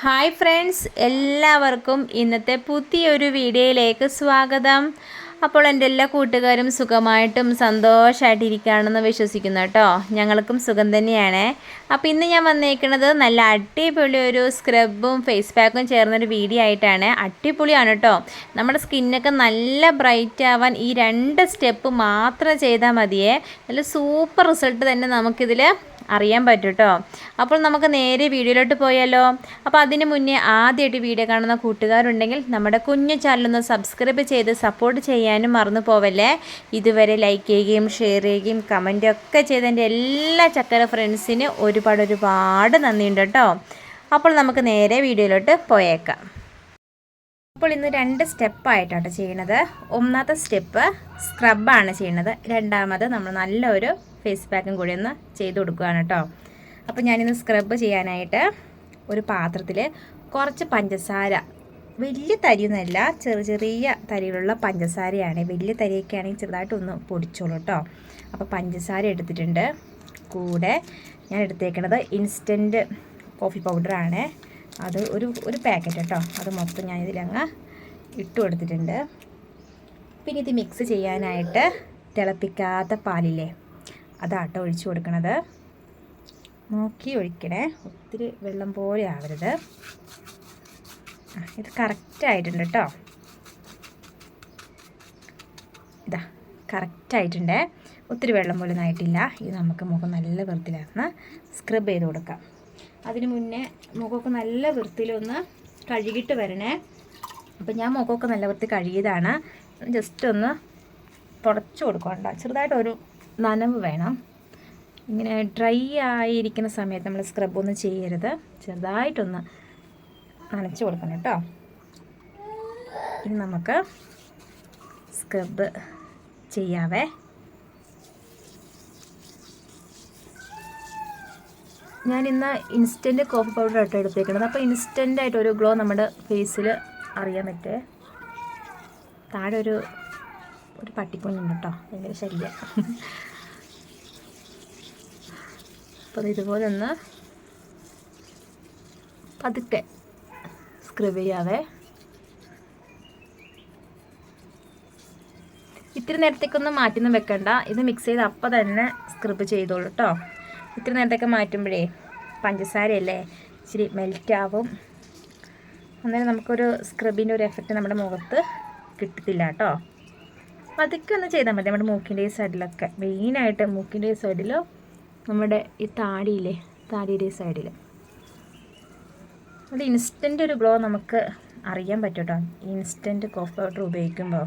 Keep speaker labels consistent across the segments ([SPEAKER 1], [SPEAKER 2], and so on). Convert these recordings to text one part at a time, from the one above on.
[SPEAKER 1] Hi friends എല്ലാവർക്കും ഇന്നത്തെ പുതിയൊരു വീഡിയോയിലേക്ക് സ്വാഗതം. അപ്പോൾ എന്റെ എല്ലാ കൂട്ടുകാരും സുഖമായിട്ടും സന്തോഷമായിട്ടിരിക്കുകയാണെന്ന് വിശ്വസിക്കുന്നു കേട്ടോ. ഞങ്ങൾക്കും സുഖം തന്നെയാണ്. അപ്പോൾ ഇന്ന് ഞാൻ വന്നേക്കുന്നത് നല്ല അടിപൊളി ഒരു സ്ക്രബും ഫേസ് പാക്കും ചേർന്നൊരു വീഡിയോ ആയിട്ടാണ്. അടിപൊളിയാണ് കേട്ടോ. നമ്മുടെ സ്കിന്നൊക്കെ നല്ല ബ്രൈറ്റ് ആവാൻ ഈ രണ്ട് സ്റ്റെപ്പ് മാത്രം ചെയ്താൽ മതിയേ. നല്ല സൂപ്പർ റിസൾട്ട് തന്നെ നമുക്കിതിൽ അറിയാൻ പറ്റും കേട്ടോ അപ്പോൾ നമുക്ക് നേരെ വീഡിയോയിലോട്ട് പോയാലോ. അപ്പോൾ അതിന് മുന്നേ ആദ്യമായിട്ട് വീഡിയോ കാണുന്ന കൂട്ടുകാരുണ്ടെങ്കിൽ നമ്മുടെ കുഞ്ഞു ചാനലൊന്ന് സബ്സ്ക്രൈബ് ചെയ്ത് സപ്പോർട്ട് ചെയ്യാനും മറന്നു പോവല്ലേ. ഇതുവരെ ലൈക്ക് ചെയ്യുകയും ഷെയർ ചെയ്യുകയും കമന്റും ഒക്കെ ചെയ്ത എന്റെ എല്ലാ ചക്കര ഫ്രണ്ട്സിന് ഒരുപാട് ഒരുപാട് നന്ദിയുണ്ട് കേട്ടോ. അപ്പോൾ നമുക്ക് നേരെ വീഡിയോയിലോട്ട് പോയേക്കാം. അപ്പോൾ ഇന്ന് രണ്ട് സ്റ്റെപ്പായിട്ടാണ് ചെയ്യണത് ഒന്നാമത്തെ സ്റ്റെപ്പ് സ്ക്രബാണ് ചെയ്യണത് രണ്ടാമത് നമ്മൾ നല്ലൊരു ഫേസ് പാക്കും കൂടി ഒന്ന് ചെയ്ത് കൊടുക്കുകയാണ് കേട്ടോ. അപ്പോൾ ഞാനിന്ന് സ്ക്രബ് ചെയ്യാനായിട്ട് ഒരു പാത്രത്തിൽ കുറച്ച് പഞ്ചസാര വലിയ തരിയൊന്നുമല്ല ചെറിയ ചെറിയ തരിയിലുള്ള പഞ്ചസാരയാണ്. വലിയ തരിയൊക്കെ ആണെങ്കിൽ ചെറുതായിട്ടൊന്ന് പൊടിച്ചോളൂ കേട്ടോ. അപ്പോൾ പഞ്ചസാര എടുത്തിട്ടുണ്ട്. കൂടെ ഞാൻ എടുത്തേക്കണത് ഇൻസ്റ്റന്റ് കോഫി പൗഡറാണ് അത് ഒരു ഒരു പാക്കറ്റ് കേട്ടോ. അത് മൊത്തം ഞാൻ ഇതിലങ്ങ് ഇട്ട് കൊടുത്തിട്ടുണ്ട്. പിന്നെ ഇത് മിക്സ് ചെയ്യാനായിട്ട് തിളപ്പിക്കാത്ത പാലില്ലേ? അതാട്ടോ ഒഴിച്ചു കൊടുക്കണത്. നോക്കി ഒഴിക്കണേ. ഒത്തിരി വെള്ളം പോലെ ആവരുത്. ഇത് കറക്റ്റായിട്ടുണ്ട് കേട്ടോ. ഇതാ കറക്റ്റായിട്ടുണ്ട് ഒത്തിരി വെള്ളം പോലെ ആയിട്ടില്ല ഇത് നമുക്ക് മുഖം നല്ല വൃത്തിയിലാക്കുന്ന സ്ക്രബ് ചെയ്ത് കൊടുക്കാം. അതിന് മുന്നേ മുഖമൊക്കെ നല്ല വൃത്തിയിലൊന്ന് കഴുകിയിട്ട് വരണേ. അപ്പം ഞാൻ മുഖമൊക്കെ നല്ല വൃത്തി കഴുകിയതാണ്. ജസ്റ്റ് ഒന്ന് തുടച്ചു കൊടുക്കണ്ട ചെറുതായിട്ടൊരു നനവ് വേണം. ഇങ്ങനെ ഡ്രൈ ആയിരിക്കുന്ന സമയത്ത് നമ്മൾ സ്ക്രബൊന്നും ചെയ്യരുത്. ചെറുതായിട്ടൊന്ന് നനച്ച് കൊടുക്കണം കേട്ടോ. ഇനി നമുക്ക് സ്ക്രബ് ചെയ്യാവേ. ഞാൻ ഇന്ന് ഇൻസ്റ്റന്റ് കോഫി പൗഡർ ആയിട്ട് എടുത്തേക്കുന്നത് അപ്പോൾ ഇൻസ്റ്റന്റ് ആയിട്ട് ഒരു ഗ്ലോ നമ്മുടെ ഫേസിൽ അറിയാൻ പറ്റേ. താഴെ ഒരു ഒരു പട്ടിക്കുഞ്ഞുണ്ട് കേട്ടോ ഭയങ്കര ശല്യം. അപ്പോൾ ഇതുപോലെ ഒന്ന് പതുക്കെ സ്ക്രബ് ചെയ്യാവേ. ഇത്തിരി നേരത്തേക്കൊന്നും മാറ്റിയൊന്നും വെക്കണ്ട. ഇത് മിക്സ് ചെയ്ത് അപ്പം തന്നെ സ്ക്രബ് ചെയ്തോളൂ കേട്ടോ ഇത്തിരി നേരത്തൊക്കെ മാറ്റുമ്പോഴേ പഞ്ചസാരയല്ലേ ഇച്ചിരി മെൽറ്റാവും അന്നേരം നമുക്കൊരു സ്ക്രബിന്റെ ഒരു എഫക്റ്റ് നമ്മുടെ മുഖത്ത് കിട്ടത്തില്ല കേട്ടോ. അതൊക്കെ ഒന്ന് ചെയ്താൽ മതി നമ്മുടെ മൂക്കിന്റെ ഈ സൈഡിലൊക്കെ മെയിനായിട്ട് മൂക്കിന്റെ ഈ സൈഡിലോ നമ്മുടെ ഈ താടിയില്ലേ താടിയുടെ ഈ സൈഡിൽ അത് ഇൻസ്റ്റന്റ് ഒരു ഗ്ലോ നമുക്ക് അറിയാൻ പറ്റും കേട്ടോ. ഇൻസ്റ്റന്റ് കോഫ് പൗഡർ ഉപയോഗിക്കുമ്പോൾ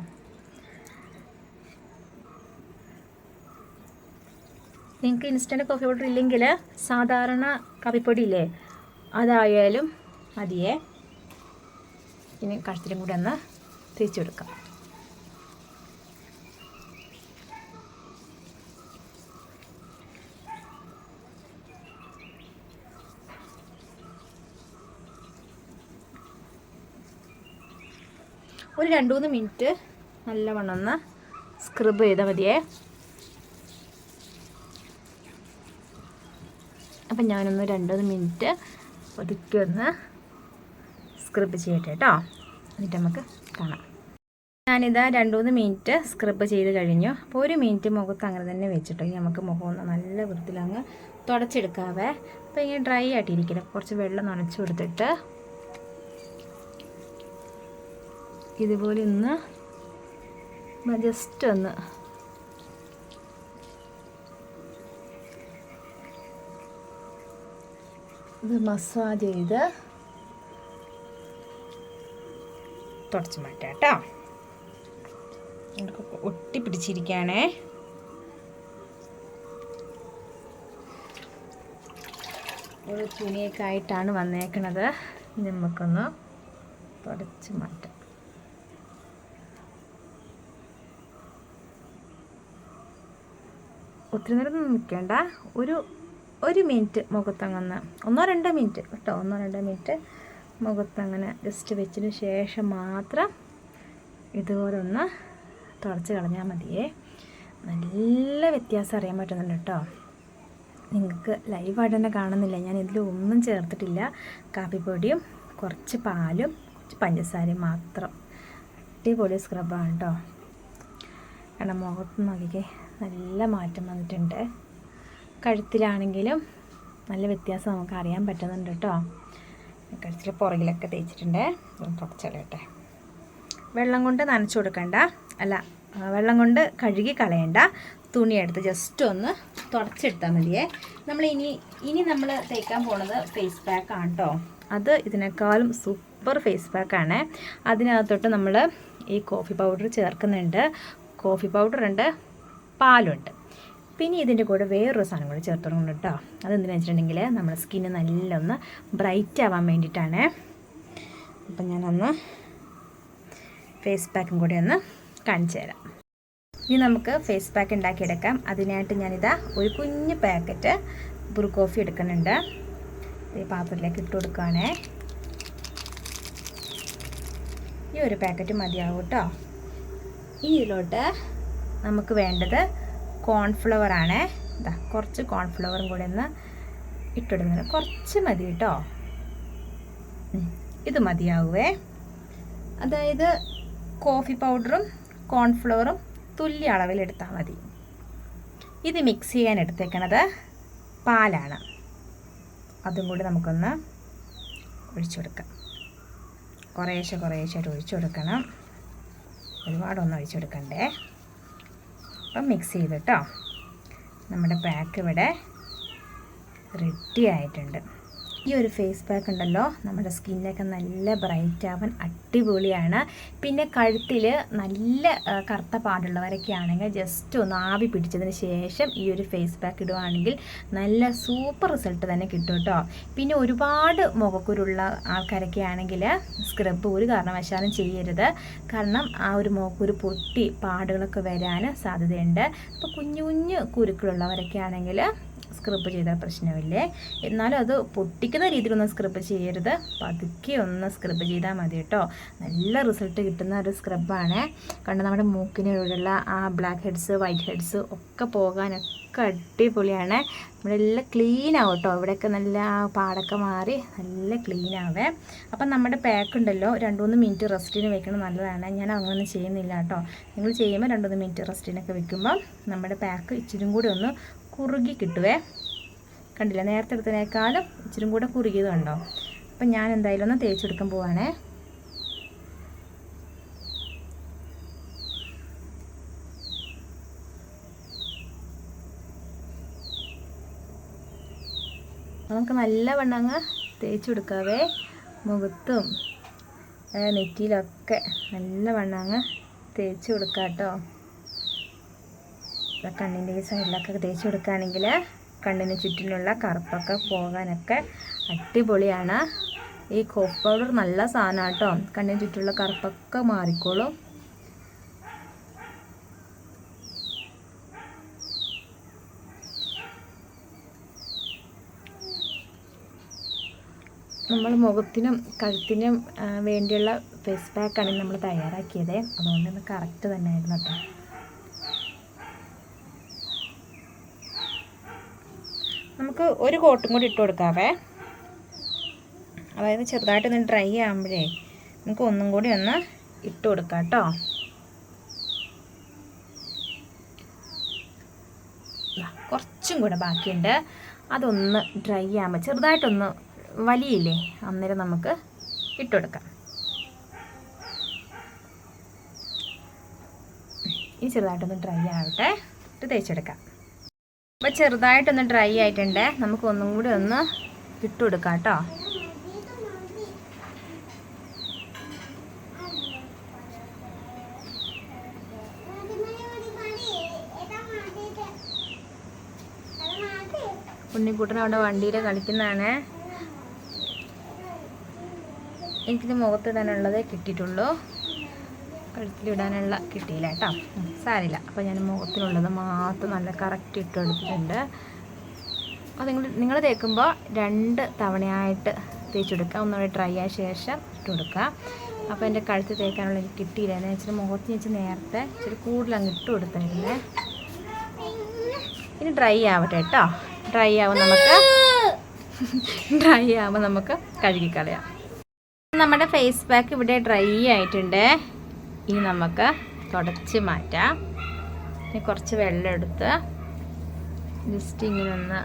[SPEAKER 1] നിങ്ങൾക്ക് ഇൻസ്റ്റന്റ് കോഫി പൗഡർ ഇല്ലെങ്കിൽ സാധാരണ കാപ്പിപ്പൊടി ഇല്ലേ? അതായാലും മതിയേ. ഇനി കഴുത്തിലും കൂടി ഒന്ന് തേച്ച് കൊടുക്കാം ഒരു രണ്ട് മൂന്ന് മിനിറ്റ് നല്ലവണ്ണം ഒന്ന് സ്ക്രബ് ചെയ്താൽ മതിയേ. അപ്പം ഞാനൊന്ന് രണ്ടൊന്ന് മിനിറ്റ് ഒതുക്കി ഒന്ന് സ്ക്രബ് ചെയ്യട്ടെ കേട്ടോ. എന്നിട്ട് നമുക്ക് കാണാം. ഞാനിതാ രണ്ട് മൂന്ന് മിനിറ്റ് സ്ക്രബ് ചെയ്ത് കഴിഞ്ഞു. അപ്പോൾ ഒരു മിനിറ്റ് മുഖത്ത് അങ്ങനെ തന്നെ വെച്ചിട്ട് നമുക്ക് മുഖം ഒന്ന് നല്ല വൃത്തിയിൽ അങ്ങ് തുടച്ചെടുക്കാവേ. അപ്പോൾ ഇങ്ങനെ ഡ്രൈ ആയിട്ടിരിക്കണം. കുറച്ച് വെള്ളം നനച്ചു കൊടുത്തിട്ട് ഇതുപോലെ ഒന്ന് ജസ്റ്റ് ഒന്ന് ഇത് മസാജ് ചെയ്ത് തുടച്ച് മാറ്റാം കേട്ടോ ഒട്ടി ഒരു തുണിയൊക്കെ ആയിട്ടാണ് വന്നേക്കണത്. നമുക്കൊന്ന് തുടച്ച് മാറ്റാം. ഒത്തിരി നേരം നിൽക്കേണ്ട. ഒരു ഒരു മിനിറ്റ് മുഖത്തങ്ങനെ ഒന്നോ രണ്ടോ മിനിറ്റ് കേട്ടോ ഒന്നോ രണ്ടോ മിനിറ്റ് മുഖത്തങ്ങനെ ജസ്റ്റ് വെച്ചതിന് ശേഷം മാത്രം ഇതുപോലെ ഒന്ന് തുടച്ച് കളഞ്ഞാൽ മതിയേ. നല്ല വ്യത്യാസം അറിയാൻ പറ്റുന്നുണ്ട് കേട്ടോ. നിങ്ങൾക്ക് ലൈവായിട്ട് തന്നെ കാണുന്നില്ല. ഞാൻ ഇതിൽ ഒന്നും ചേർത്തിട്ടില്ല. കാപ്പിപ്പൊടിയും കുറച്ച് പാലും കുറച്ച് പഞ്ചസാരയും മാത്രം. അടിപൊളി സ്ക്രബാണ് കേട്ടോ. കാരണം മുഖത്ത് നോക്കിക്കേ. നല്ല മാറ്റം വന്നിട്ടുണ്ട്. കഴുത്തിലാണെങ്കിലും നല്ല വ്യത്യാസം നമുക്ക് അറിയാൻ പറ്റുന്നുണ്ട് കേട്ടോ. കഴുത്തിൽ പുറകിലൊക്കെ തേച്ചിട്ടുണ്ട്. തുടച്ചളയട്ടെ വെള്ളം കൊണ്ട് നനച്ചു കൊടുക്കണ്ട. അല്ല വെള്ളം കൊണ്ട് കഴുകി കളയണ്ട. തുണിയെടുത്ത് ജസ്റ്റ് ഒന്ന് തുടച്ചെടുത്താൽ മതിയേ. നമ്മൾ ഇനി ഇനി നമ്മൾ തേക്കാൻ പോണത് ഫേസ് പാക്ക് ആണ് കേട്ടോ. അത് ഇതിനേക്കാളും സൂപ്പർ ഫേസ് പാക്കാണ് അതിനകത്തോട്ട് നമ്മൾ ഈ കോഫി പൗഡർ ചേർക്കുന്നുണ്ട്. കോഫി പൗഡർ ഉണ്ട് പാലുണ്ട്. പിന്നെ ഇതിന്റെ കൂടെ വേറൊരു സാധനം കൂടി ചേർത്തുകൊണ്ട് കേട്ടോ. അതെന്തിനാ വെച്ചിട്ടുണ്ടെങ്കിൽ നമ്മുടെ സ്കിന്ന് നല്ലൊന്ന് ബ്രൈറ്റ് ആവാൻ വേണ്ടിയിട്ടാണ്. അപ്പം ഞാനൊന്ന് ഫേസ് പാക്കും കൂടി ഒന്ന് കാണിച്ചു തരാം. ഇനി നമുക്ക് ഫേസ് പാക്ക് ഉണ്ടാക്കിയെടുക്കാം. അതിനായിട്ട് ഞാനിതാ ഒരു കുഞ്ഞ് പാക്കറ്റ് ബ്രൂ കോഫി എടുക്കുന്നുണ്ട്. ഈ പാത്രത്തിലേക്ക് ഇട്ട് കൊടുക്കുകയാണേ ഈ ഒരു പാക്കറ്റ് മതിയാവും കേട്ടോ. ഈ ഇതിലോട്ട് നമുക്ക് വേണ്ടത് കോൺഫ്ലവർ ആണ്. ഇതാ കുറച്ച് കോൺഫ്ലവറും കൂടെ ഒന്ന് ഇട്ടിടുന്നത് കുറച്ച് മതി കേട്ടോ. ഇത് മതിയാവുമേ അതായത് കോഫി പൗഡറും കോൺഫ്ലവറും തുല്യ അളവിലെടുത്താൽ മതി. ഇത് മിക്സ് ചെയ്യാൻ എടുത്തേക്കണത് പാലാണ്. അതും കൂടി നമുക്കൊന്ന് ഒഴിച്ചു കൊടുക്കാം. കുറേശ്ശെ കുറേശ്ശായിട്ട് ഒഴിച്ചു കൊടുക്കണം. ഒരുപാടൊന്നും ഒഴിച്ചു കൊടുക്കണ്ടേ. അപ്പം മിക്സ് ചെയ്തിട്ടോ നമ്മുടെ പാക്ക് ഇവിടെ റെഡി ആയിട്ടുണ്ട്. ഈ ഒരു ഫേസ് പാക്ക് ഉണ്ടല്ലോ നമ്മുടെ സ്കിന്നൊക്കെ നല്ല ബ്രൈറ്റ് ആവാൻ അടിപൊളിയാണ്. പിന്നെ കഴുത്തിൽ നല്ല കറുത്ത പാടുള്ളവരൊക്കെ ആണെങ്കിൽ ജസ്റ്റ് ഒന്ന് ആവി പിടിച്ചതിന് ശേഷം ഈ ഒരു ഫേസ് പാക്ക് ഇടുവാണെങ്കിൽ നല്ല സൂപ്പർ റിസൾട്ട് തന്നെ കിട്ടും കേട്ടോ പിന്നെ ഒരുപാട് മുഖക്കുരുള്ള ആൾക്കാരൊക്കെ ആണെങ്കിൽ സ്ക്രബ് ഒരു കാരണവശാലും ചെയ്യരുത്. കാരണം ആ ഒരു മുഖക്കുരു പൊട്ടി പാടുകളൊക്കെ വരാൻ സാധ്യതയുണ്ട്. അപ്പോൾ കുഞ്ഞു കുഞ്ഞു കുരുക്കളുള്ളവരൊക്കെ ആണെങ്കിൽ സ്ക്രബ് ചെയ്താൽ പ്രശ്നമില്ലേ? എന്നാലും അത് പൊട്ടിക്കുന്ന രീതിയിലൊന്നും സ്ക്രബ് ചെയ്യരുത്. പതുക്കെ ഒന്ന് സ്ക്രബ് ചെയ്താൽ മതി കേട്ടോ. നല്ല റിസൾട്ട് കിട്ടുന്ന ഒരു സ്ക്രബാണ് കണ്ട് നമ്മുടെ മൂക്കിനുള്ള ആ ബ്ലാക്ക് ഹെഡ്സ് വൈറ്റ് ഹെഡ്സ് ഒക്കെ പോകാനൊക്കെ അടിപൊളിയാണ്. നമ്മളെല്ലാം ക്ലീൻ ആവും കേട്ടോ. ഇവിടെയൊക്കെ നല്ല പാടൊക്കെ മാറി നല്ല ക്ലീൻ ആവേ. അപ്പം നമ്മുടെ പാക്ക് ഉണ്ടല്ലോ. രണ്ട് മൂന്ന് മിനിറ്റ് റെസ്റ്റിന് വെക്കണം നല്ലതാണ്. ഞാൻ അങ്ങനെ ചെയ്യുന്നില്ല കേട്ടോ. നിങ്ങൾ ചെയ്യുമ്പോൾ രണ്ട് മൂന്ന് മിനിറ്റ് റെസ്റ്റിനൊക്കെ വെക്കുമ്പോൾ നമ്മുടെ പാക്ക് ഇച്ചിരി കൂടി ഒന്ന് കുറുകി കിട്ടുവേ. കണ്ടില്ല? നേരത്തെ എടുത്തതിനേക്കാളും ഇച്ചിരി കൂടെ കുറുകിയത് കണ്ടോ? അപ്പം ഞാൻ എന്തായാലും ഒന്ന് തേച്ചെടുക്കാൻ പോവാണേ. നമുക്ക് നല്ല വണ്ണങ്ങ് തേച്ച് കൊടുക്കാവേ മുഖത്തും നെറ്റിയിലൊക്കെ നല്ല വണ്ണങ്ങ് തേച്ച് കൊടുക്കാം കേട്ടോ കണ്ണിന്റെ ഈ സൈഡിലൊക്കെ തേച്ച് കൊടുക്കുകയാണെങ്കിൽ കണ്ണിന് ചുറ്റിനുള്ള കറുപ്പൊക്കെ പോകാനൊക്കെ അടിപൊളിയാണ്. ഈ കോഫ് പൗഡർ നല്ല സാധനമാണ് കേട്ടോ. കണ്ണിന് ചുറ്റുള്ള കറുപ്പൊക്കെ മാറിക്കോളും. നമ്മൾ മുഖത്തിനും കഴുത്തിനും വേണ്ടിയുള്ള ഫേസ് പാക്കാണ് നമ്മൾ തയ്യാറാക്കിയത്. അതുകൊണ്ട് ഇത് കറക്റ്റ് തന്നെയായിരുന്നു കേട്ടോ. നമുക്ക് ഒരു കോട്ടും കൂടി ഇട്ട് കൊടുക്കാവേ. അതായത് ചെറുതായിട്ടൊന്ന് ഡ്രൈ ആകുമ്പോഴേ നമുക്ക് ഒന്നും കൂടി ഒന്ന് ഇട്ട് കൊടുക്കാം കേട്ടോ. കുറച്ചും കൂടെ ബാക്കിയുണ്ട്. അതൊന്ന് ഡ്രൈ ആകുമ്പോൾ ചെറുതായിട്ടൊന്ന് വലിയില്ലേ അന്നേരം നമുക്ക് ഇട്ട് കൊടുക്കാം. ഇനി ചെറുതായിട്ടൊന്ന് ഡ്രൈ ആവട്ടെ ഇട്ട് തേച്ചെടുക്കാം. അപ്പോൾ ചെറുതായിട്ടൊന്ന് ഡ്രൈ ആയിട്ടുണ്ട്. നമുക്ക് ഒന്നും കൂടി ഒന്ന് ഇട്ടുകൊടുക്കാം കേട്ടോ. ഉണ്ണിക്കുട്ടൻ അവിടെ വണ്ടിയിൽ കളിക്കുന്നതാണ്. എനിക്കിത് മുഖത്തിടാനുള്ളത് കിട്ടിയിട്ടുള്ളൂ. കഴുത്തിലിടാനുള്ള കിട്ടിയില്ല കേട്ടോ. സാരില്ല അപ്പോൾ ഞാൻ മുഖത്തിനുള്ളത് മാത്രം നല്ല കറക്റ്റ് ഇട്ട് കൊടുത്തിട്ടുണ്ട്. അപ്പോൾ നിങ്ങൾ നിങ്ങൾ തേക്കുമ്പോൾ രണ്ട് തവണയായിട്ട് തേച്ചെടുക്കുക. ഒന്നുകൂടി ഡ്രൈ ആയ ശേഷം ഇട്ട് കൊടുക്കുക. അപ്പോൾ എന്റെ കഴുത്ത് തേക്കാനുള്ള എനിക്ക് കിട്ടിയില്ല. എന്ന് വെച്ചാൽ മുഖത്തിന് വെച്ച് നേരത്തെ ഇച്ചിരി കൂടുതൽ അങ്ങ് ഇട്ട് കൊടുത്തായിരുന്നേ ഇനി ഡ്രൈ ആവട്ടെ കേട്ടോ. ഡ്രൈ ആവും നമുക്ക് ഡ്രൈ ആവുമ്പോൾ നമുക്ക് കഴുകിക്കളയാം നമ്മുടെ ഫേസ് പാക്ക് ഇവിടെ ഡ്രൈ ആയിട്ടുണ്ട്. ഇനി നമുക്ക് തുടച്ച് മാറ്റാം. ഇനി കുറച്ച് വെള്ളം എടുത്ത് ജസ്റ്റ് ഇങ്ങനെ ഒന്ന്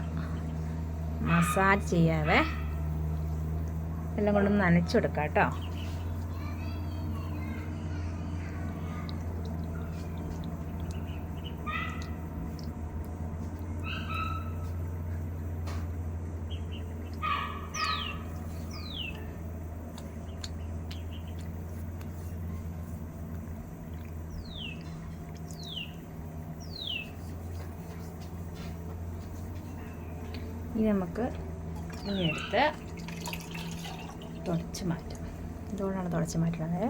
[SPEAKER 1] മസാജ് ചെയ്യാവേ. എല്ലാം കൊണ്ടൊന്ന് നനച്ചു കൊടുക്കാം കേട്ടോ ഇനി നമുക്ക് ഇനി എടുത്ത് തുടച്ച് മാറ്റാം. ഇതുകൊണ്ടാണ് തുടച്ച് മാറ്റുന്നത്?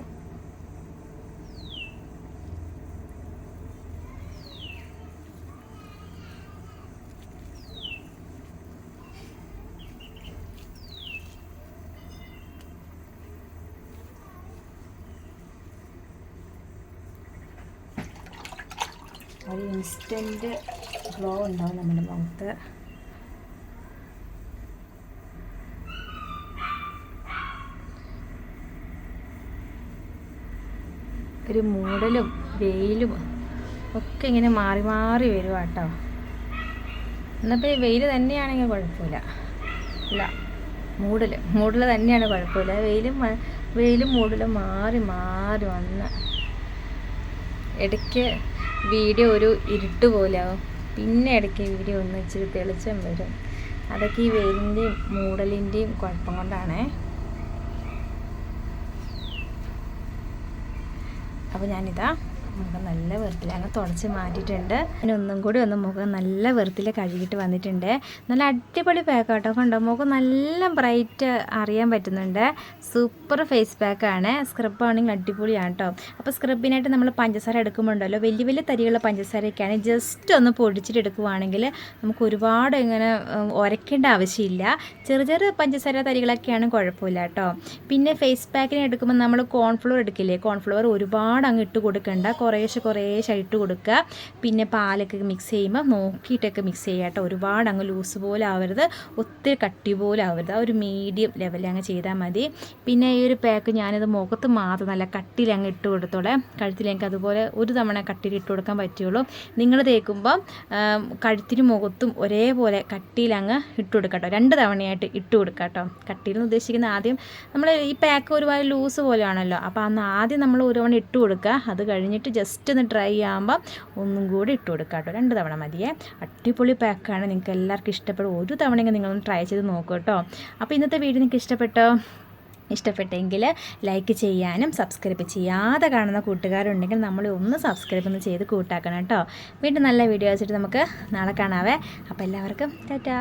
[SPEAKER 1] ഒരു ഇൻസ്റ്റന്റ് ഗ്ലോ ഉണ്ടാവും നമ്മുടെ മുഖത്ത് ഒരു മൂടലും വെയിലും ഒക്കെ ഇങ്ങനെ മാറി മാറി വരും കേട്ടോ എന്നപ്പോൾ ഈ വെയിൽ തന്നെയാണെങ്കിൽ കുഴപ്പമില്ല. ഇല്ല മൂടൽ മൂടൽ തന്നെയാണ് കുഴപ്പമില്ല. വെയിലും വെയിലും മൂടലും മാറി മാറി വന്ന് ഇടയ്ക്ക് വീഡിയോ ഒരു ഇരുട്ട് പോലെയാവും. പിന്നെ ഇടയ്ക്ക് വീഡിയോ ഒന്ന് ഇച്ചിരി തെളിച്ചം വരും. അതൊക്കെ ഈ വെയിലിന്റെയും മൂടലിന്റെയും കുഴപ്പം കൊണ്ടാണേ. അപ്പോൾ ഞാനിതാ മുഖം നല്ല വെറുത്തിൽ അങ്ങ് തുടച്ച് മാറ്റിയിട്ടുണ്ട്. ഇനി ഒന്നും കൂടി ഒന്ന് മുഖം നല്ല വെറുത്തിൽ കഴുകിയിട്ട് വന്നിട്ടുണ്ട്. നല്ല അടിപൊളി പാക്ക് കേട്ടോ കണ്ടോ? മുഖം നല്ല ബ്രൈറ്റ് അറിയാൻ പറ്റുന്നുണ്ട്. സൂപ്പർ ഫേസ് പാക്കാണ് സ്ക്രബ് ആണെങ്കിൽ അടിപൊളിയാണ് കേട്ടോ അപ്പോൾ സ്ക്രബിനായിട്ട് നമ്മൾ പഞ്ചസാര എടുക്കുമ്പോണ്ടല്ലോ? വലിയ വലിയ തരികളുള്ള പഞ്ചസാരയൊക്കെയാണ്. ജസ്റ്റ് ഒന്ന് പൊടിച്ചിട്ട് എടുക്കുവാണെങ്കിൽ നമുക്ക് ഒരുപാട് ഇങ്ങനെ ഉരയ്ക്കേണ്ട ആവശ്യമില്ല. ചെറു ചെറിയ പഞ്ചസാര തരികളൊക്കെയാണ് കുഴപ്പമില്ല കേട്ടോ പിന്നെ ഫേസ് പാക്കിനെ എടുക്കുമ്പോൾ നമ്മൾ കോൺഫ്ലോർ എടുക്കില്ലേ? കോൺഫ്ലോർ ഒരുപാട് അങ്ങ് ഇട്ട് കൊടുക്കണ്ട. കുറേശ്ശെ കുറേശ്ശെ ഇട്ട് കൊടുക്കുക. പിന്നെ പാലൊക്കെ മിക്സ് ചെയ്യുമ്പോൾ നോക്കിയിട്ടൊക്കെ മിക്സ് ചെയ്യുക കേട്ടോ. ഒരുപാട് അങ്ങ് ലൂസ് പോലെ ആവരുത്. ഒത്തിരി കട്ടി പോലെ ആവരുത്. ആ ഒരു മീഡിയം ലെവലിൽ അങ്ങ് ചെയ്താൽ മതി. പിന്നെ ഈ ഒരു പാക്ക് ഞാനിത് മുഖത്ത് മാത്രം നല്ല കട്ടിയിൽ അങ്ങ് ഇട്ട് കൊടുത്തോളെ. കഴുത്തിൽ എനിക്ക് അതുപോലെ ഒരു തവണ കട്ടിയിൽ ഇട്ട് കൊടുക്കാൻ പറ്റുള്ളൂ. നിങ്ങൾ തേക്കുമ്പോൾ കഴുത്തിനും മുഖത്തും ഒരേപോലെ കട്ടിയിൽ അങ്ങ് ഇട്ട് കൊടുക്കാം കേട്ടോ. രണ്ട് തവണയായിട്ട് ഇട്ട് കൊടുക്കാം കേട്ടോ. കട്ടിയിൽ നിന്ന് ഉദ്ദേശിക്കുന്ന ആദ്യം നമ്മൾ ഈ പാക്ക് ഒരുപാട് ലൂസ് പോലെയാണല്ലോ. അപ്പോൾ അന്ന് ആദ്യം നമ്മൾ ഒരു തവണ ഇട്ട് കൊടുക്കുക. അത് കഴിഞ്ഞിട്ട് ജസ്റ്റ് ഒന്ന് ഡ്രൈ ആകുമ്പോൾ ഒന്നും കൂടി ഇട്ട് കൊടുക്കാം കേട്ടോ. രണ്ട് തവണ മതിയേ. അടിപൊളി പാക്കാണ് നിങ്ങൾക്ക് എല്ലാവർക്കും ഇഷ്ടപ്പെടും. ഒരു തവണയെങ്കിൽ നിങ്ങളൊന്ന് ട്രൈ ചെയ്ത് നോക്കൂ കേട്ടോ. അപ്പോൾ ഇന്നത്തെ വീഡിയോ നിങ്ങൾക്ക് ഇഷ്ടപ്പെട്ടോ? ഇഷ്ടപ്പെട്ടെങ്കിൽ ലൈക്ക് ചെയ്യാനും സബ്സ്ക്രൈബ് ചെയ്യാതെ കാണുന്ന കൂട്ടുകാരുണ്ടെങ്കിൽ നമ്മൾ ഒന്ന് സബ്സ്ക്രൈബ് ഒന്ന് ചെയ്ത് കൂട്ടാക്കണം കേട്ടോ. വീണ്ടും നല്ല വീഡിയോ വെച്ചിട്ട് നമുക്ക് നാളെ കാണാവേ. അപ്പോൾ എല്ലാവർക്കും ടാറ്റാ.